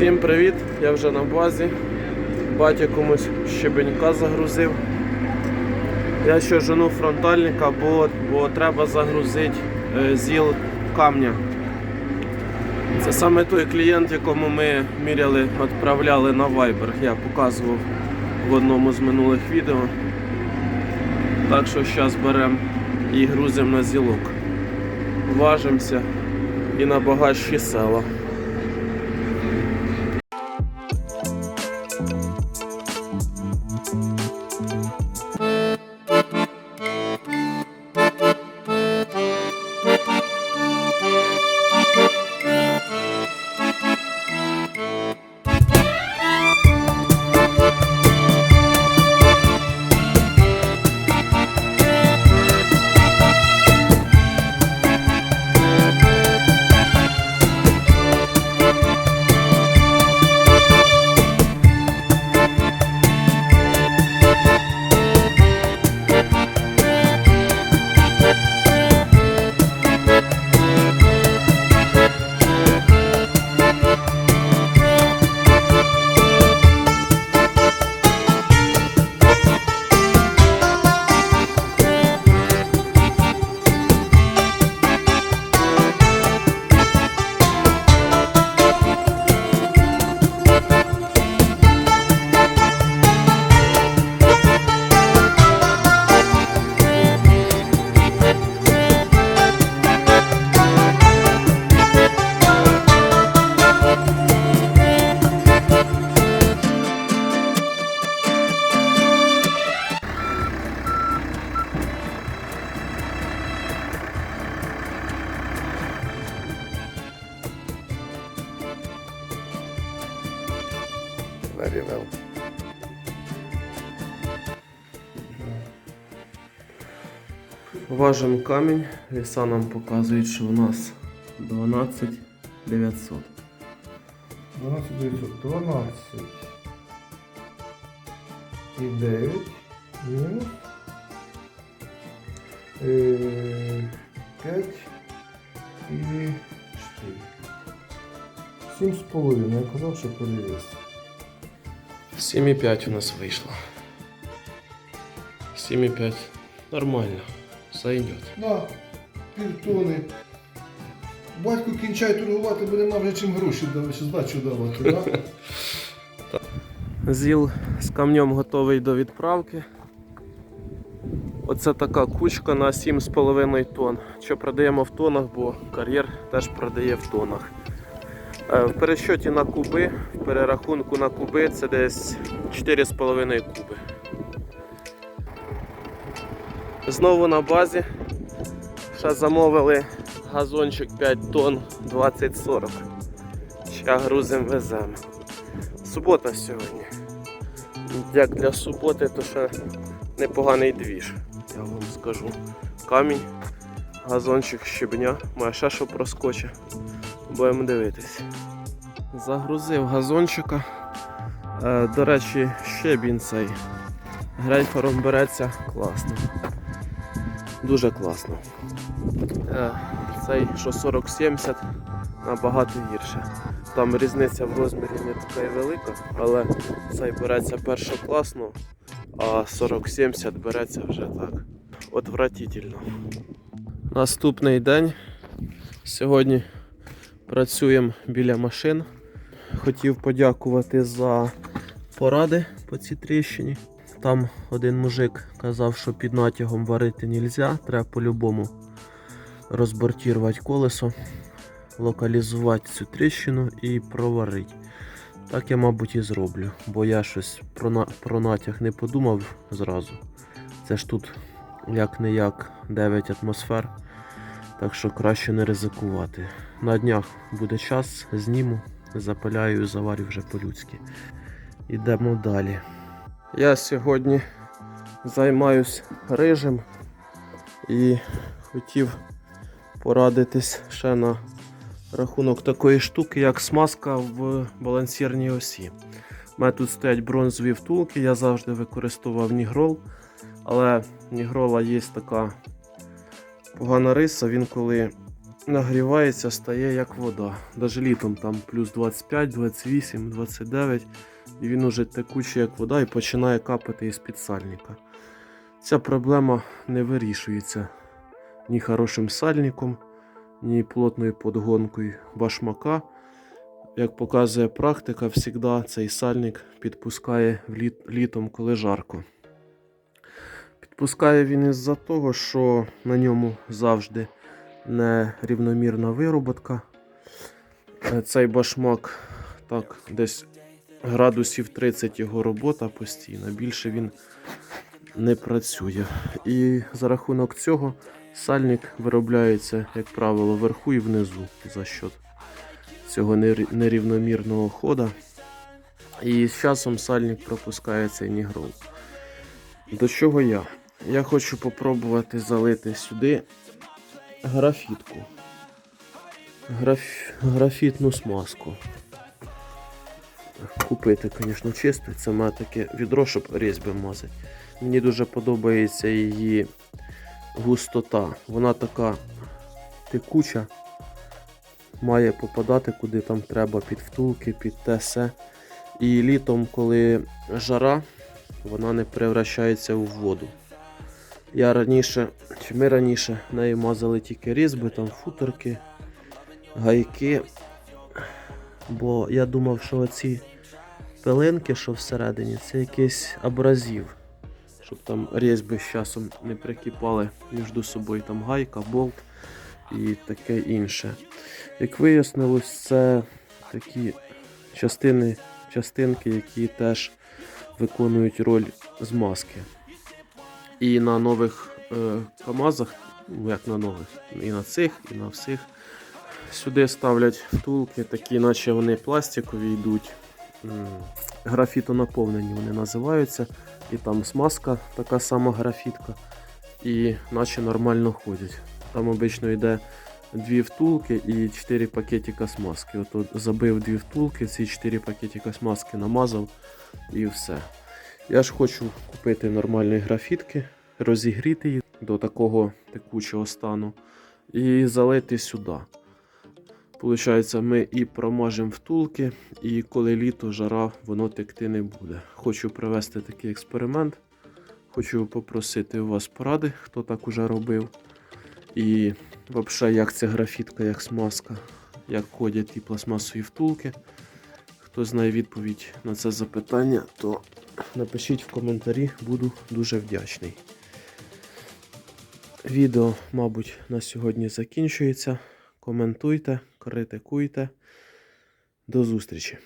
Всім привіт! Я вже на базі. Батя комусь щебенька загрузив. Я ще жену фронтальника, бо, бо треба загрузити е, зіл камня. Це саме той клієнт, якому ми міряли, відправляли на Viber. Я показував в одному з минулих відео. Так що зараз беремо і грузимо на зілок. Важимося і на багатші села. Very well. Важимо камінь, віса нам показують, що у нас 12 900. 12 900. 12 і 9 мінус е, 5 і 4. 7 з половиною. Я казав, що перевес. 7,5 у нас вийшло. 7,5. Нормально. Зайдет. На півтони. Батько кінчає торгувати, бо нема вже чим гроші давати, здачу давати, да? Зіл з камнем готовий до відправки. Оце така кучка на 7,5 тонн. Що продаємо в тонах, бо кар'єр теж продає в тонах. Е, В пересчоті на куби, в перерахунку на куби це десь 4,5 куби. Знову на базі. Ще замовили газончик 5 тонн 20-40. Ще грузим веземо. Субота сьогодні. Як для суботи, то ще непоганий двіж, я вам скажу. Камінь, газончик щебня, має ще що проскоче. Будемо дивитись. Загрузив газончика. Е, до речі, щебінь цей грейфером береться класно. Дуже класно. Е, цей, що 40-70, набагато гірше. Там різниця в розмірі не така велика, але цей береться першокласно, а 40-70 береться вже так. Отвратительно. Наступний день. Сьогодні працюємо біля машин. Хотів подякувати за поради по цій тріщині. Там один мужик казав, що під натягом варити не можна, треба по-любому розбортувати колесо локалізувати цю тріщину і проварити. Так я, мабуть, і зроблю, бо я щось про, на... про натяг не подумав зразу. Це ж тут як не як 9 атмосфер, так що краще не ризикувати. На днях буде час, зніму, запиляю і заварю вже по-людськи. Ідемо далі. Я сьогодні займаюсь рижем і хотів порадитись ще на рахунок такої штуки, як смазка в балансірній осі. У мене тут стоять бронзові втулки, я завжди використовував Нігрол, але Нігрола є така погана риса, він коли нагрівається, стає як вода. Даже літом там плюс 25, 28, 29. І він уже текучий як вода і починає капати із підсальника. Ця проблема не вирішується ні хорошим сальником, ні плотною подгонкою башмака. Як показує практика, завжди цей сальник підпускає літом, коли жарко. Підпускає він із-за того, що на ньому завжди нерівномірна вироботка. Е, Цей башмак так, десь градусів 30 його робота постійно. Більше він не працює. І за рахунок цього сальник виробляється, як правило, вверху і внизу за счет цього нерівномірного хода. І з часом сальник пропускає цей нігрол. До чого я? Я хочу попробувати залити сюди графітку. Граф... Графітну смазку. Купити, звісно, чисту. Це мене таке відро, щоб різьби мазати. Мені дуже подобається її густота. Вона така текуча, має попадати куди там треба, під втулки, під те все. І літом, коли жара, вона не превращається в воду. Я раніше, чи ми раніше нею мазали тільки різьби, там футерки, гайки. Бо я думав, що оці пилинки, що всередині, це якийсь абразив. Щоб там різьби з часом не прикипали між собою там гайка, болт і таке інше. Як вияснилось, це такі частини, частинки, які теж виконують роль змазки. І на нових е, КАМАЗах, ну як на нових, і на цих, і на всіх. Сюди ставлять втулки, такі, наче вони пластикові йдуть. Графітонаповнені вони називаються. І там смазка, така сама графітка. І наче нормально ходять. Там обично йде дві втулки і 4 пакетика смазки. От забив дві втулки, ці 4 пакетика смазки намазав і все. Я ж хочу купити нормальні графітки, розігріти їх до такого текучого стану і залити сюди. Получається, ми і промажемо втулки, і коли літо жара, воно текти не буде. Хочу провести такий експеримент. Хочу попросити у вас поради, хто так уже робив. І взагалі, як ця графітка, як смазка, як ходять ті пластмасові втулки. Хто знає відповідь на це запитання, то напишіть в коментарі, буду дуже вдячний. Відео, мабуть, на сьогодні закінчується. Коментуйте, критикуйте. До зустрічі!